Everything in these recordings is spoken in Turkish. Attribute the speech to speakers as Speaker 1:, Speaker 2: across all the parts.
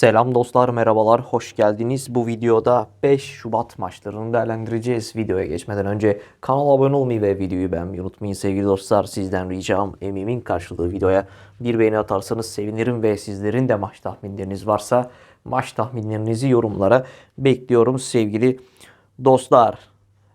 Speaker 1: Selam dostlar, merhabalar, hoş geldiniz. Bu videoda 5 Şubat maçlarını değerlendireceğiz. Videoya geçmeden önce kanala abone olmayı ve videoyu beğenmeyi unutmayın sevgili dostlar. Sizden ricam emeğimin karşılığı videoya bir beğeni atarsanız sevinirim ve sizlerin de maç tahminleriniz varsa maç tahminlerinizi yorumlara bekliyorum sevgili dostlar.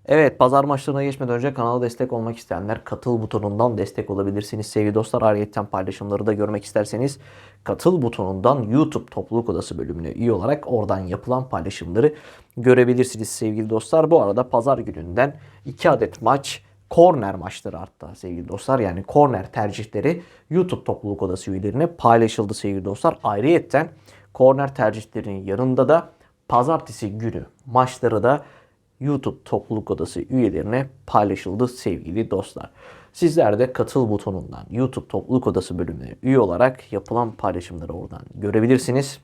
Speaker 1: Evet pazar maçlarına geçmeden önce kanala destek olmak isteyenler katıl butonundan destek olabilirsiniz sevgili dostlar. Ayrıca paylaşımları da görmek isterseniz katıl butonundan YouTube topluluk odası bölümüne üye olarak oradan yapılan paylaşımları görebilirsiniz sevgili dostlar. Bu arada pazar gününden 2 adet maç korner maçları hatta sevgili dostlar. Yani korner tercihleri YouTube topluluk odası üyelerine paylaşıldı sevgili dostlar. Ayrıca korner tercihlerinin yanında da pazartesi günü maçları da YouTube topluluk odası üyelerine paylaşıldı sevgili dostlar. Sizler de katıl butonundan YouTube topluluk odası bölümüne üye olarak yapılan paylaşımları oradan görebilirsiniz.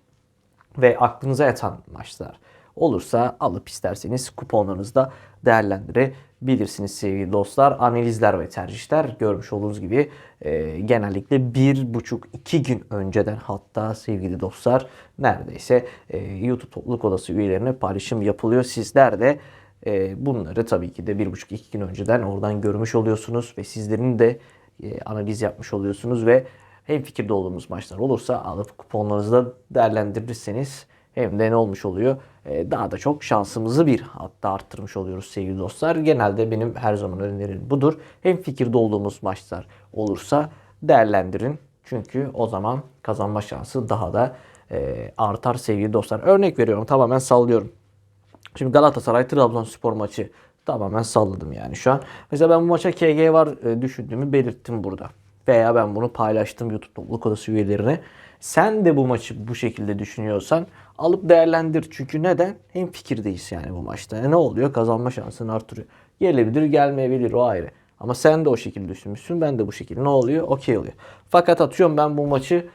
Speaker 1: Ve aklınıza yatan maçlar olursa alıp isterseniz kuponlarınızda değerlendirebilirsiniz sevgili dostlar. Analizler ve tercihler görmüş olduğunuz gibi e, genellikle bir buçuk iki gün önceden hatta sevgili dostlar neredeyse e, YouTube topluluk odası üyelerine paylaşım yapılıyor. Sizler de e, bunları tabii ki de bir buçuk iki gün önceden oradan görmüş oluyorsunuz ve sizlerin de e, analiz yapmış oluyorsunuz ve hem fikirde olduğumuz maçlar olursa alıp kuponlarınızı da değerlendirirseniz hem de ne olmuş oluyor? E, daha da çok şansımızı bir hatta arttırmış oluyoruz sevgili dostlar. Genelde benim her zaman önerim budur. Hem fikirde olduğumuz maçlar olursa değerlendirin. Çünkü o zaman kazanma şansı daha da e, artar sevgili dostlar. Örnek veriyorum tamamen sallıyorum. Şimdi Galatasaray Trabzonspor maçı tamamen salladım yani şu an. Mesela ben bu maça KG var e, düşündüğümü belirttim burada. Veya ben bunu paylaştım YouTube topluluk odası üyelerine. Sen de bu maçı bu şekilde düşünüyorsan alıp değerlendir. Çünkü neden? Hem fikirdeyiz yani bu maçta. E ne oluyor? Kazanma şansını artırıyor. Gelebilir gelmeyebilir o ayrı. Ama sen de o şekilde düşünmüşsün. Ben de bu şekilde. Ne oluyor? Okey oluyor. Fakat atıyorum ben bu maçı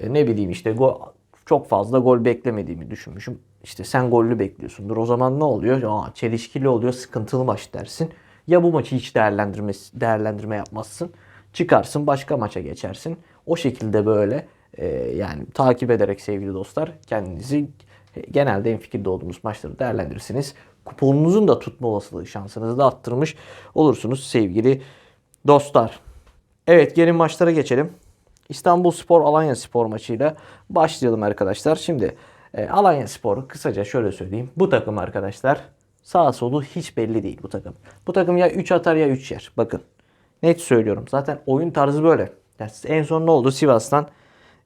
Speaker 1: e, ne bileyim işte gol, çok fazla gol beklemediğimi düşünmüşüm. İşte sen gollü bekliyorsundur. O zaman ne oluyor? Aa, çelişkili oluyor, sıkıntılı maç dersin. Ya bu maçı hiç değerlendirme, değerlendirme yapmazsın. Çıkarsın başka maça geçersin. O şekilde böyle e, yani takip ederek sevgili dostlar kendinizi e, genelde en fikirde olduğumuz maçları değerlendirirsiniz. Kuponunuzun da tutma olasılığı şansınızı da arttırmış olursunuz sevgili dostlar. Evet gelin maçlara geçelim. İstanbul Spor Alanya Spor maçıyla başlayalım arkadaşlar. Şimdi e, Alanya Spor kısaca şöyle söyleyeyim. Bu takım arkadaşlar sağ solu hiç belli değil bu takım. Bu takım ya 3 atar ya 3 yer. Bakın net söylüyorum. Zaten oyun tarzı böyle. Yani en son ne oldu? Sivas'tan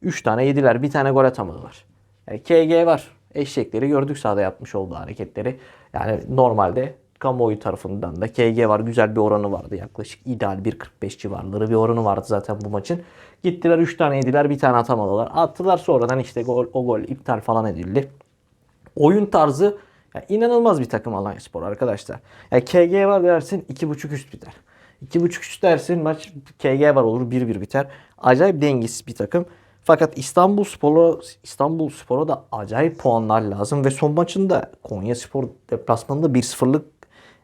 Speaker 1: 3 tane yediler. Bir tane gol atamadılar. Yani KG var. Eşekleri gördük sahada yapmış olduğu hareketleri. Yani normalde kamuoyu tarafından da KG var. Güzel bir oranı vardı. Yaklaşık ideal 1.45 civarları bir oranı vardı zaten bu maçın. Gittiler 3 tane yediler. Bir tane atamadılar. Attılar sonradan işte gol, o gol iptal falan edildi. Oyun tarzı ya inanılmaz bir takım Alanya Spor arkadaşlar. Ya KG var dersin 2.5 üst biter. 2.5 üst dersin maç KG var olur 1-1 biter. Acayip dengesiz bir takım. Fakat İstanbul Spor'a İstanbul Spor'a da acayip puanlar lazım ve son maçında Konya Spor deplasmanında 1-0'lık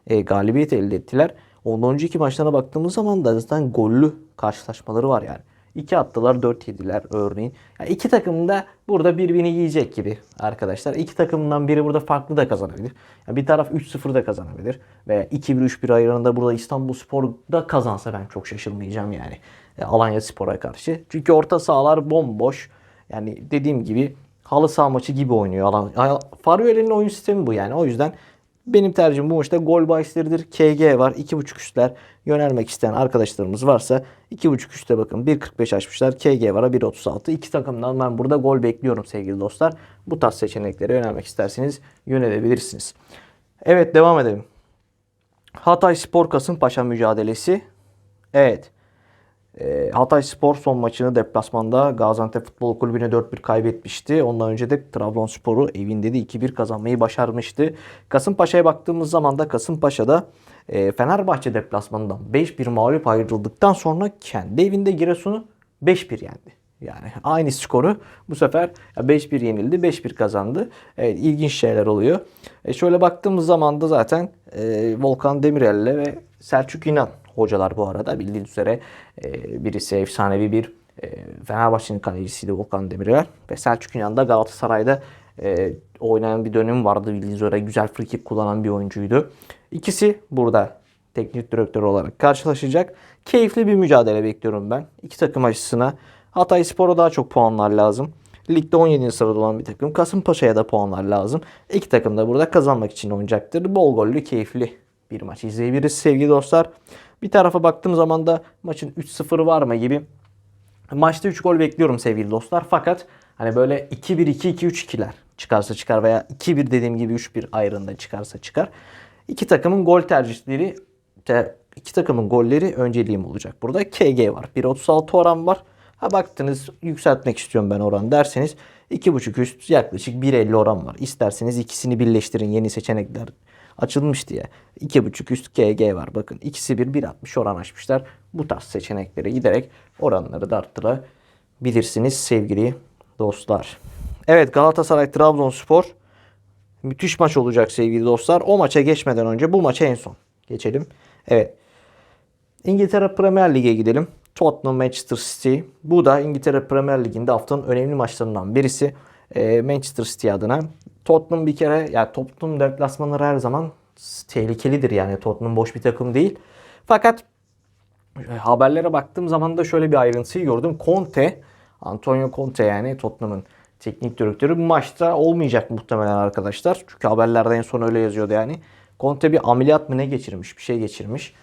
Speaker 1: e, galibiyet elde ettiler. Ondan önceki maçlarına baktığımız zaman da zaten gollü karşılaşmaları var yani. 2 attılar 4 yediler örneğin. Yani iki takım da burada birbirini yiyecek gibi arkadaşlar. İki takımdan biri burada farklı da kazanabilir. Yani bir taraf 3-0 da kazanabilir. Veya 2-1-3-1 ayarında burada İstanbul Spor da kazansa ben çok şaşırmayacağım yani. E, Alanya Spor'a karşı. Çünkü orta sahalar bomboş. Yani dediğim gibi halı saha maçı gibi oynuyor. Alanya. Fario'nun oyun sistemi bu yani. O yüzden benim tercihim bu maçta gol bahisleridir. KG var. 2.5 üstler yönelmek isteyen arkadaşlarımız varsa 2.5 üstte bakın 1.45 açmışlar. KG var 1.36. İki takımdan ben burada gol bekliyorum sevgili dostlar. Bu tarz seçeneklere yönelmek isterseniz yönelebilirsiniz. Evet devam edelim. Hatay Spor Kasımpaşa mücadelesi. Evet. E, Hatay Spor son maçını deplasmanda Gaziantep Futbol Kulübü'ne 4-1 kaybetmişti. Ondan önce de Trabzonspor'u evinde de 2-1 kazanmayı başarmıştı. Kasımpaşa'ya baktığımız zaman da Kasımpaşa'da e, Fenerbahçe deplasmanından 5-1 mağlup ayrıldıktan sonra kendi evinde Giresun'u 5-1 yendi. Yani aynı skoru bu sefer 5-1 yenildi, 5-1 kazandı. Evet, ilginç şeyler oluyor. E şöyle baktığımız zaman da zaten e, Volkan Demirel'le ve Selçuk İnan hocalar bu arada bildiğiniz üzere e, birisi efsanevi bir E, Fenerbahçe'nin kalecisiydi Volkan Demirel. Ve Selçuk İnan da Galatasaray'da e, oynayan bir dönem vardı. Bildiğiniz üzere güzel free kick kullanan bir oyuncuydu. İkisi burada teknik direktör olarak karşılaşacak. Keyifli bir mücadele bekliyorum ben. İki takım açısına. Hatay Spor'a daha çok puanlar lazım. Ligde 17. sırada olan bir takım. Kasımpaşa'ya da puanlar lazım. İki takım da burada kazanmak için oynayacaktır. Bol gollü, keyifli bir maç izleyebiliriz sevgili dostlar. Bir tarafa baktığım zaman da maçın 3-0 var mı gibi. Maçta 3 gol bekliyorum sevgili dostlar. Fakat hani böyle 2-1-2-2-3-2'ler çıkarsa çıkar veya 2-1 dediğim gibi 3-1 ayrında çıkarsa çıkar. İki takımın gol tercihleri te- iki takımın golleri önceliğim olacak. Burada KG var. 1.36 oran var. Ha baktınız yükseltmek istiyorum ben oran derseniz 2.5 üst yaklaşık 1.50 oran var. İsterseniz ikisini birleştirin yeni seçenekler açılmış diye. 2.5 üst KG var. Bakın ikisi bir 1.60 oran açmışlar. Bu tarz seçeneklere giderek oranları da arttırabilirsiniz sevgili dostlar. Evet Galatasaray Trabzonspor müthiş maç olacak sevgili dostlar. O maça geçmeden önce bu maça en son geçelim. Evet. İngiltere Premier Lig'e gidelim. Tottenham Manchester City. Bu da İngiltere Premier Ligi'nde haftanın önemli maçlarından birisi. Ee, Manchester City adına. Tottenham bir kere yani Tottenham deplasmanları her zaman tehlikelidir yani Tottenham boş bir takım değil. Fakat e, haberlere baktığım zaman da şöyle bir ayrıntıyı gördüm. Conte, Antonio Conte yani Tottenham'ın teknik direktörü bu maçta olmayacak muhtemelen arkadaşlar. Çünkü haberlerde en son öyle yazıyordu yani. Conte bir ameliyat mı ne geçirmiş, bir şey geçirmiş.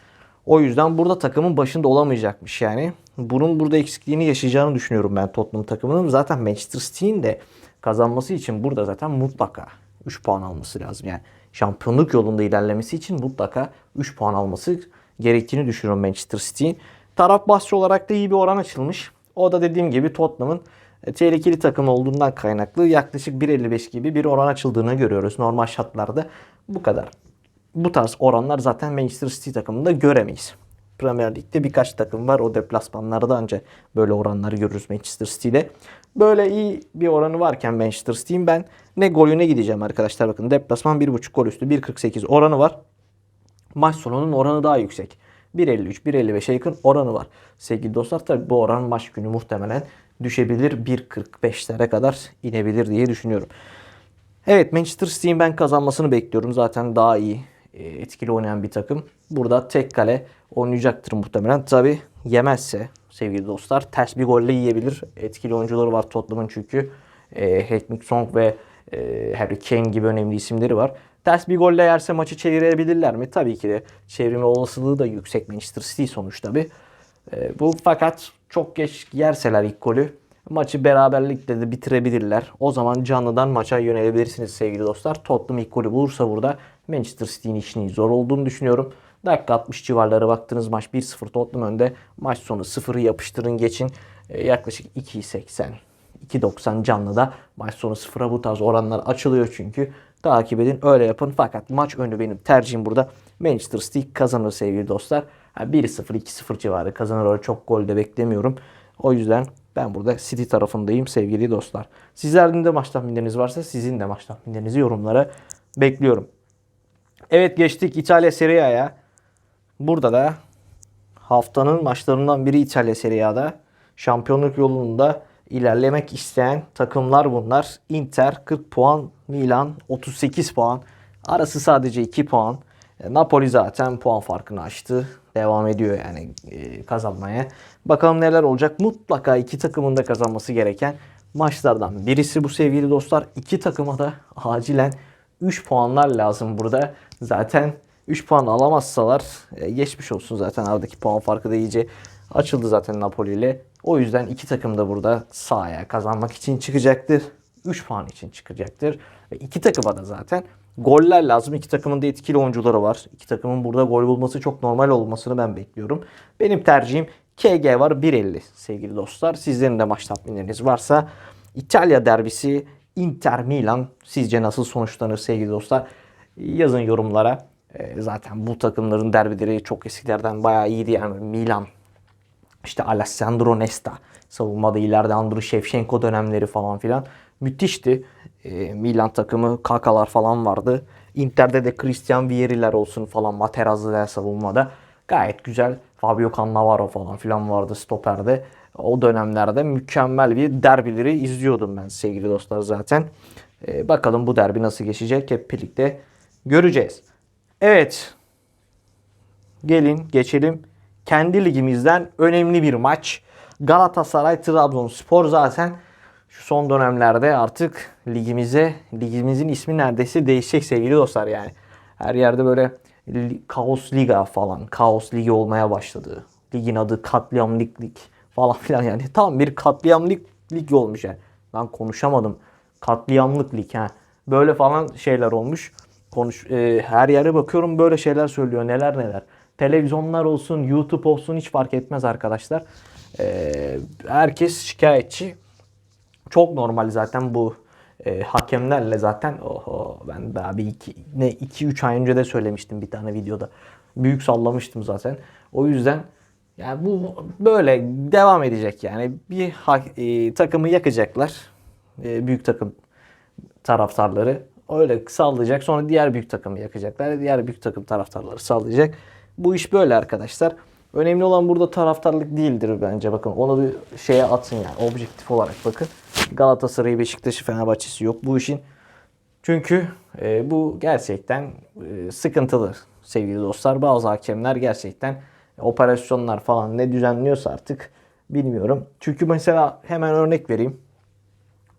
Speaker 1: O yüzden burada takımın başında olamayacakmış yani. Bunun burada eksikliğini yaşayacağını düşünüyorum ben Tottenham takımının. Zaten Manchester City'nin de kazanması için burada zaten mutlaka 3 puan alması lazım. Yani şampiyonluk yolunda ilerlemesi için mutlaka 3 puan alması gerektiğini düşünüyorum Manchester City'nin. Taraf bahsi olarak da iyi bir oran açılmış. O da dediğim gibi Tottenham'ın e, tehlikeli takım olduğundan kaynaklı yaklaşık 1.55 gibi bir oran açıldığını görüyoruz. Normal şartlarda bu kadar. Bu tarz oranlar zaten Manchester City takımında göremeyiz. Premier Lig'de birkaç takım var. O deplasmanlarda ancak böyle oranları görürüz Manchester City'de. Böyle iyi bir oranı varken Manchester City'in ben ne golüne gideceğim arkadaşlar. Bakın deplasman 1.5 gol üstü 1.48 oranı var. Maç sonunun oranı daha yüksek. 1.53, 1.55'e yakın oranı var. Sevgili dostlar tabi bu oran maç günü muhtemelen düşebilir. 1.45'lere kadar inebilir diye düşünüyorum. Evet Manchester City'nin ben kazanmasını bekliyorum. Zaten daha iyi e, etkili oynayan bir takım. Burada tek kale oynayacaktır muhtemelen. Tabi yemezse sevgili dostlar ters bir golle yiyebilir. Etkili oyuncuları var Tottenham'ın çünkü. E, Heung Song ve e, Harry Kane gibi önemli isimleri var. Ters bir golle yerse maçı çevirebilirler mi? Tabii ki de çevirme olasılığı da yüksek Manchester City sonuçta bir. E, bu fakat çok geç yerseler ilk golü maçı beraberlikle de bitirebilirler. O zaman canlıdan maça yönelebilirsiniz sevgili dostlar. Tottenham ilk golü bulursa burada Manchester City'nin işinin zor olduğunu düşünüyorum. Dakika 60 civarları baktınız maç 1-0 Tottenham önde. Maç sonu 0'ı yapıştırın geçin. E, yaklaşık 2.80 2.90 canlıda maç sonu 0'a bu tarz oranlar açılıyor çünkü. Takip edin öyle yapın. Fakat maç önü benim tercihim burada. Manchester City kazanır sevgili dostlar. 1-0 2-0 civarı kazanır öyle çok gol de beklemiyorum. O yüzden ben burada City tarafındayım sevgili dostlar. Sizlerin de maç tahminleriniz varsa sizin de maç tahminlerinizi yorumlara bekliyorum. Evet geçtik İtalya Serie A'ya. Burada da haftanın maçlarından biri İtalya Serie A'da. Şampiyonluk yolunda ilerlemek isteyen takımlar bunlar. Inter 40 puan, Milan 38 puan. Arası sadece 2 puan. E, Napoli zaten puan farkını açtı. Devam ediyor yani e, kazanmaya. Bakalım neler olacak. Mutlaka iki takımın da kazanması gereken maçlardan birisi bu sevgili dostlar. İki takıma da acilen 3 puanlar lazım burada. Zaten 3 puan alamazsalar e, geçmiş olsun zaten aradaki puan farkı da iyice açıldı zaten Napoli ile. O yüzden iki takım da burada sahaya kazanmak için çıkacaktır. 3 puan için çıkacaktır. Ve iki takıma da zaten goller lazım. İki takımın da etkili oyuncuları var. İki takımın burada gol bulması çok normal olmasını ben bekliyorum. Benim tercihim KG var 1.50 sevgili dostlar. Sizlerin de maç tahminleriniz varsa İtalya derbisi Inter Milan sizce nasıl sonuçlanır sevgili dostlar? Yazın yorumlara. Ee, zaten bu takımların derbileri çok eskilerden bayağı iyiydi yani Milan işte Alessandro Nesta savunmada ileride Andriy Shevchenko dönemleri falan filan müthişti. Ee, Milan takımı Kakalar falan vardı. Inter'de de Christian Vieri'ler olsun falan Materazzi'ler savunmada. Gayet güzel. Fabio Cannavaro falan filan vardı stoperde. O dönemlerde mükemmel bir derbileri izliyordum ben sevgili dostlar zaten. Ee, bakalım bu derbi nasıl geçecek hep birlikte göreceğiz. Evet. Gelin geçelim. Kendi ligimizden önemli bir maç. Galatasaray Trabzonspor zaten şu son dönemlerde artık ligimize ligimizin ismi neredeyse değişecek sevgili dostlar yani. Her yerde böyle Kaos Liga falan, Kaos Ligi olmaya başladı. Ligin adı Katliamlık Lig falan filan yani. Tam bir katliamlık lig olmuş yani. Ben konuşamadım. Katliamlık lig ha. Böyle falan şeyler olmuş. Konuş e, her yere bakıyorum böyle şeyler söylüyor. Neler neler. Televizyonlar olsun, YouTube olsun hiç fark etmez arkadaşlar. E, herkes şikayetçi. Çok normal zaten bu e, hakemlerle zaten oho ben daha bir iki, ne 2-3 ay önce de söylemiştim bir tane videoda. Büyük sallamıştım zaten. O yüzden yani bu böyle devam edecek yani. Bir ha- e, takımı yakacaklar. E, büyük takım taraftarları öyle sallayacak. Sonra diğer büyük takımı yakacaklar. Diğer büyük takım taraftarları sallayacak. Bu iş böyle arkadaşlar. Önemli olan burada taraftarlık değildir bence. Bakın onu bir şeye atın yani. Objektif olarak bakın. Galatasaray'ı, Beşiktaş'ı, Fenerbahçe'si yok bu işin. Çünkü e, bu gerçekten e, sıkıntılı sevgili dostlar. Bazı hakemler gerçekten operasyonlar falan ne düzenliyorsa artık bilmiyorum. Çünkü mesela hemen örnek vereyim.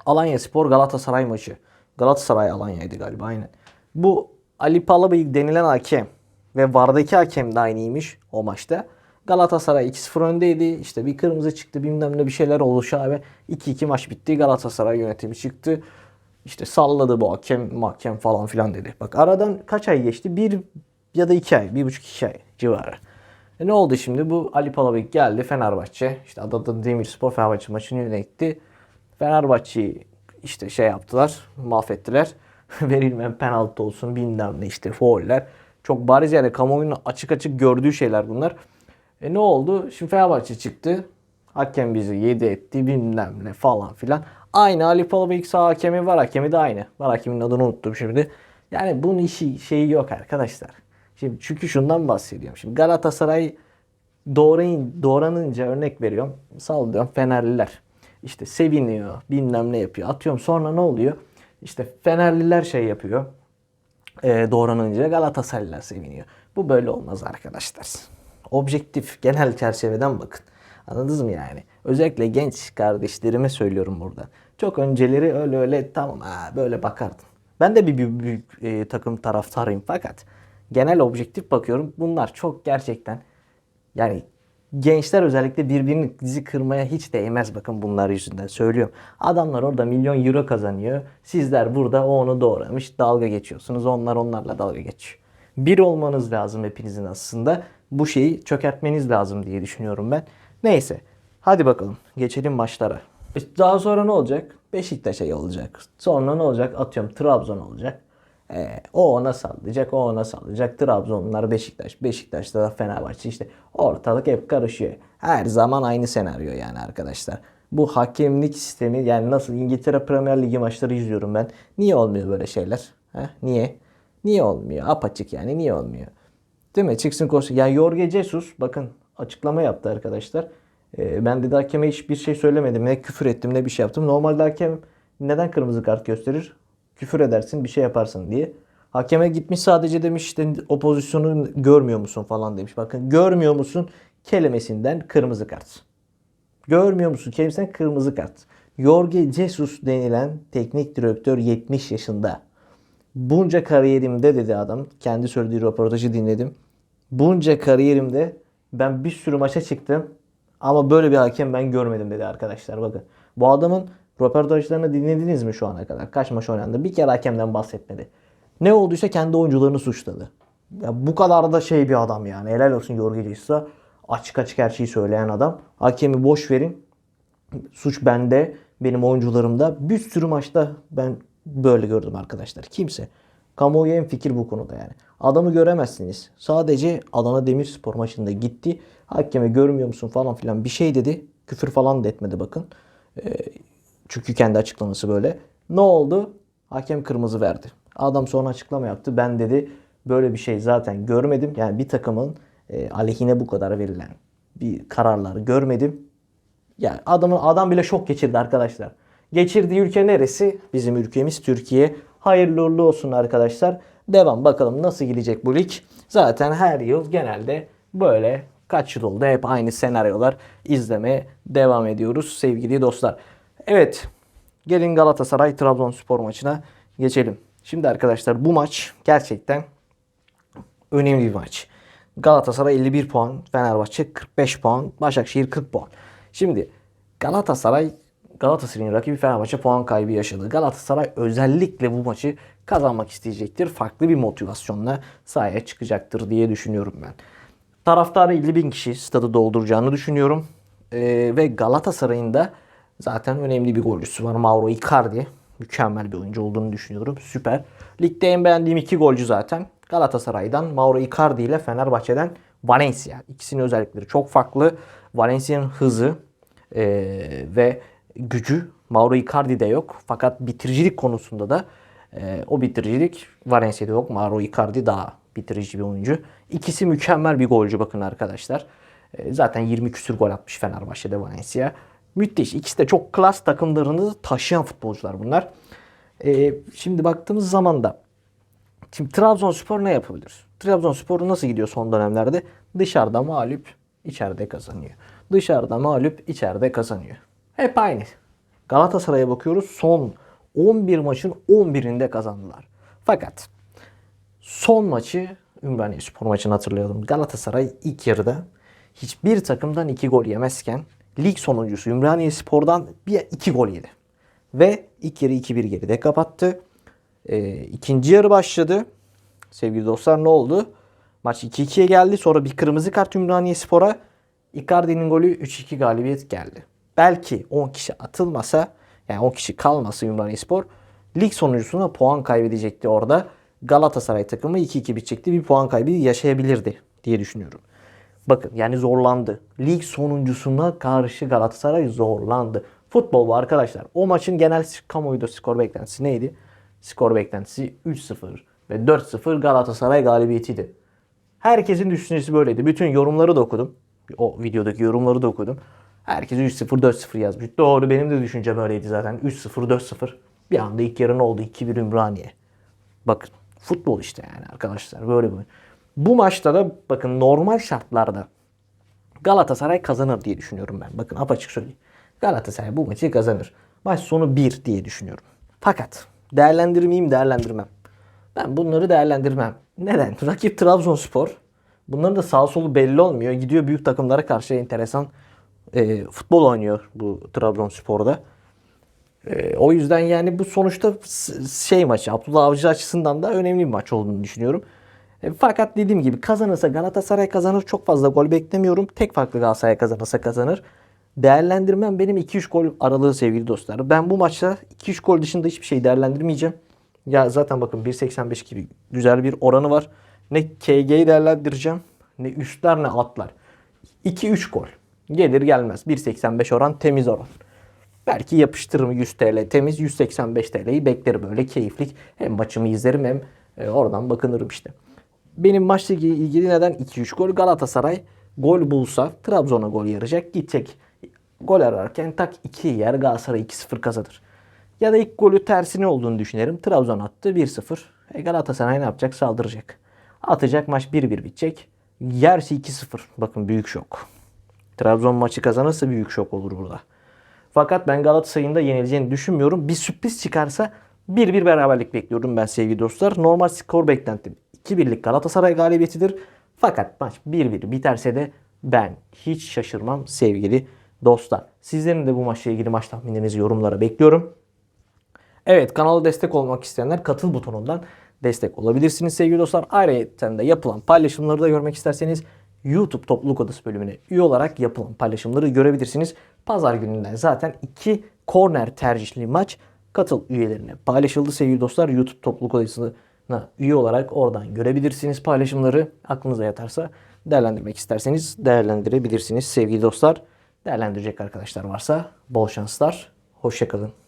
Speaker 1: Alanya Spor Galatasaray maçı. Galatasaray Alanya'ydı galiba aynen. Bu Ali Palabıyık denilen hakem ve Vardaki hakem de aynıymış o maçta. Galatasaray 2-0 öndeydi. İşte bir kırmızı çıktı bilmem ne bir şeyler oldu abi. 2-2 maç bitti. Galatasaray yönetimi çıktı. İşte salladı bu hakem mahkem falan filan dedi. Bak aradan kaç ay geçti? Bir ya da iki ay. Bir buçuk iki ay civarı. E ne oldu şimdi? Bu Ali Palabıyık geldi Fenerbahçe. İşte Adana Demirspor Fenerbahçe maçını yönetti. Fenerbahçe'yi işte şey yaptılar, mahvettiler. Verilmeyen penaltı olsun bilmem ne işte fauller. Çok bariz yani kamuoyunun açık açık gördüğü şeyler bunlar. E ne oldu? Şimdi Fenerbahçe çıktı. Hakem bizi yedi etti bilmem ne falan filan. Aynı Ali Palabıyık sağ hakemi var hakemi de aynı. Var hakemin adını unuttum şimdi. Yani bunun işi şeyi yok arkadaşlar. Şimdi çünkü şundan bahsediyorum. Şimdi Galatasaray doğrayın, doğranınca örnek veriyorum. Sallıyorum Fenerliler. İşte seviniyor, bilmem ne yapıyor. Atıyorum sonra ne oluyor? İşte Fenerliler şey yapıyor. E, doğranınca Galatasaraylılar seviniyor. Bu böyle olmaz arkadaşlar. Objektif, genel çerçeveden bakın. Anladınız mı yani? Özellikle genç kardeşlerime söylüyorum burada. Çok önceleri öyle öyle tamam ha, böyle bakardın. Ben de bir büyük, büyük e, takım taraftarıyım fakat genel objektif bakıyorum. Bunlar çok gerçekten yani gençler özellikle birbirini dizi kırmaya hiç değmez bakın bunlar yüzünden söylüyorum. Adamlar orada milyon euro kazanıyor. Sizler burada o onu doğramış dalga geçiyorsunuz. Onlar onlarla dalga geçiyor. Bir olmanız lazım hepinizin aslında. Bu şeyi çökertmeniz lazım diye düşünüyorum ben. Neyse. Hadi bakalım geçelim maçlara. Daha sonra ne olacak? Beşiktaş'a olacak. Sonra ne olacak? Atıyorum Trabzon olacak. Ee, o ona sallayacak, o ona sallayacak. Trabzonlar Beşiktaş, Beşiktaş'ta da Fenerbahçe işte ortalık hep karışıyor. Her zaman aynı senaryo yani arkadaşlar. Bu hakemlik sistemi yani nasıl İngiltere Premier Ligi maçları izliyorum ben. Niye olmuyor böyle şeyler? Ha? Niye? Niye olmuyor? Apaçık yani niye olmuyor? Değil mi? Çıksın konusu. Yani Jorge Jesus bakın açıklama yaptı arkadaşlar. Ee, ben dedi hakeme hiçbir şey söylemedim. Ne küfür ettim ne bir şey yaptım. Normalde hakem neden kırmızı kart gösterir? Küfür edersin bir şey yaparsın diye. Hakeme gitmiş sadece demiş işte o pozisyonu görmüyor musun falan demiş. Bakın görmüyor musun kelimesinden kırmızı kart. Görmüyor musun kelimesinden kırmızı kart. Jorge Jesus denilen teknik direktör 70 yaşında. Bunca kariyerimde dedi adam. Kendi söylediği röportajı dinledim. Bunca kariyerimde ben bir sürü maça çıktım. Ama böyle bir hakem ben görmedim dedi arkadaşlar. Bakın bu adamın röportajlarını dinlediniz mi şu ana kadar? Kaç maç oynandı? Bir kere hakemden bahsetmedi. Ne olduysa kendi oyuncularını suçladı. Ya bu kadar da şey bir adam yani. Helal olsun Jorge Jesus'a. Açık açık her şeyi söyleyen adam. Hakemi boş verin. Suç bende. Benim oyuncularımda. Bir sürü maçta ben böyle gördüm arkadaşlar. Kimse. Kamuoyu en fikir bu konuda yani. Adamı göremezsiniz. Sadece Adana Demirspor maçında gitti. Hakeme görmüyor musun falan filan bir şey dedi. Küfür falan da etmedi bakın. Ee, çünkü kendi açıklaması böyle. Ne oldu? Hakem kırmızı verdi. Adam sonra açıklama yaptı. Ben dedi böyle bir şey zaten görmedim. Yani bir takımın e, aleyhine bu kadar verilen bir kararları görmedim. Ya adamın adam bile şok geçirdi arkadaşlar. Geçirdiği ülke neresi? Bizim ülkemiz Türkiye. Hayırlı uğurlu olsun arkadaşlar. Devam bakalım nasıl gidecek bu lig. Zaten her yıl genelde böyle kaç yıl oldu hep aynı senaryolar izlemeye devam ediyoruz sevgili dostlar. Evet gelin Galatasaray Trabzonspor maçına geçelim. Şimdi arkadaşlar bu maç gerçekten önemli bir maç. Galatasaray 51 puan, Fenerbahçe 45 puan, Başakşehir 40 puan. Şimdi Galatasaray Galatasaray'ın rakibi Fenerbahçe puan kaybı yaşadı. Galatasaray özellikle bu maçı kazanmak isteyecektir. Farklı bir motivasyonla sahaya çıkacaktır diye düşünüyorum ben. Taraftarı 50 bin kişi stadı dolduracağını düşünüyorum. Ee, ve Galatasaray'ın da zaten önemli bir golcüsü var. Mauro Icardi. Mükemmel bir oyuncu olduğunu düşünüyorum. Süper. Ligde en beğendiğim iki golcü zaten. Galatasaray'dan Mauro Icardi ile Fenerbahçe'den Valencia. İkisinin özellikleri çok farklı. Valencia'nın hızı e, ve gücü Mauro Icardi'de yok. Fakat bitiricilik konusunda da e, o bitiricilik Valencia'da yok. Mauro Icardi daha bitirici bir oyuncu. İkisi mükemmel bir golcü bakın arkadaşlar. E, zaten 20 küsür gol atmış Fenerbahçe'de Valencia. Müthiş. İkisi de çok klas takımlarını taşıyan futbolcular bunlar. E, şimdi baktığımız zaman da Şimdi Trabzonspor ne yapabilir? Trabzonspor nasıl gidiyor son dönemlerde? Dışarıda mağlup, içeride kazanıyor. Dışarıda mağlup, içeride kazanıyor. Hep aynı. Galatasaray'a bakıyoruz. Son 11 maçın 11'inde kazandılar. Fakat son maçı Ümraniye Spor maçını hatırlayalım. Galatasaray ilk yarıda hiçbir takımdan 2 gol yemezken lig sonuncusu Ümraniye Spor'dan bir 2 gol yedi. Ve ilk yarı 2-1 geride kapattı. Ee, ikinci yarı başladı. Sevgili dostlar ne oldu? Maç 2-2'ye geldi. Sonra bir kırmızı kart Ümraniye Spor'a. Icardi'nin golü 3-2 galibiyet geldi. Belki 10 kişi atılmasa yani 10 kişi kalmasa Ümraniye Spor lig sonuncusuna puan kaybedecekti orada. Galatasaray takımı 2-2 bitecekti. Bir puan kaybı yaşayabilirdi diye düşünüyorum. Bakın yani zorlandı. Lig sonuncusuna karşı Galatasaray zorlandı. Futbol bu arkadaşlar. O maçın genel kamuoyunda skor beklentisi neydi? Skor beklentisi 3-0 ve 4-0 Galatasaray galibiyetiydi. Herkesin düşüncesi böyleydi. Bütün yorumları da okudum. O videodaki yorumları da okudum. Herkes 3-0 4-0 yazmış. Doğru benim de düşüncem öyleydi zaten. 3-0 4-0. Bir anda ilk yarı oldu? 2-1 Ümraniye. Bakın futbol işte yani arkadaşlar böyle bir. Bu maçta da bakın normal şartlarda Galatasaray kazanır diye düşünüyorum ben. Bakın apaçık söyleyeyim. Galatasaray bu maçı kazanır. Maç sonu 1 diye düşünüyorum. Fakat değerlendirmeyeyim değerlendirmem. Ben bunları değerlendirmem. Neden? Rakip Trabzonspor. Bunların da sağ solu belli olmuyor. Gidiyor büyük takımlara karşı enteresan e, futbol oynuyor bu Trabzonspor'da. E, o yüzden yani bu sonuçta şey maçı Abdullah Avcı açısından da önemli bir maç olduğunu düşünüyorum. E, fakat dediğim gibi kazanırsa Galatasaray kazanır. Çok fazla gol beklemiyorum. Tek farklı Galatasaray kazanırsa kazanır. Değerlendirmem benim 2-3 gol aralığı sevgili dostlar. Ben bu maçta 2-3 gol dışında hiçbir şey değerlendirmeyeceğim. Ya zaten bakın 1.85 gibi güzel bir oranı var. Ne KG'yi değerlendireceğim ne üstler ne atlar. 2-3 gol. Gelir gelmez. 1.85 oran temiz oran. Belki yapıştırırım 100 TL temiz 185 TL'yi beklerim böyle keyiflik. Hem maçımı izlerim hem e, oradan bakınırım işte. Benim maçla ilgili neden 2-3 gol? Galatasaray gol bulsa Trabzon'a gol yarayacak gidecek. Gol ararken tak 2 yer Galatasaray 2-0 kazanır. Ya da ilk golü tersine olduğunu düşünerim. Trabzon attı 1-0. E Galatasaray ne yapacak? Saldıracak. Atacak maç 1-1 bitecek. Yerse 2-0. Bakın büyük şok. Trabzon maçı kazanırsa büyük şok olur burada. Fakat ben Galatasaray'ın da yenileceğini düşünmüyorum. Bir sürpriz çıkarsa 1-1 beraberlik bekliyorum ben sevgili dostlar. Normal skor beklentim 2-1'lik Galatasaray galibiyetidir. Fakat maç 1-1 biterse de ben hiç şaşırmam sevgili dostlar. Sizlerin de bu maçla ilgili maç tahminlerinizi yorumlara bekliyorum. Evet kanala destek olmak isteyenler katıl butonundan destek olabilirsiniz sevgili dostlar. Ayrıca de yapılan paylaşımları da görmek isterseniz YouTube Topluluk Odası bölümüne üye olarak yapılan paylaşımları görebilirsiniz. Pazar gününden zaten iki korner tercihli maç katıl üyelerine paylaşıldı sevgili dostlar. YouTube Topluluk Odası'na üye olarak oradan görebilirsiniz paylaşımları. Aklınıza yatarsa değerlendirmek isterseniz değerlendirebilirsiniz sevgili dostlar. Değerlendirecek arkadaşlar varsa bol şanslar. Hoşçakalın.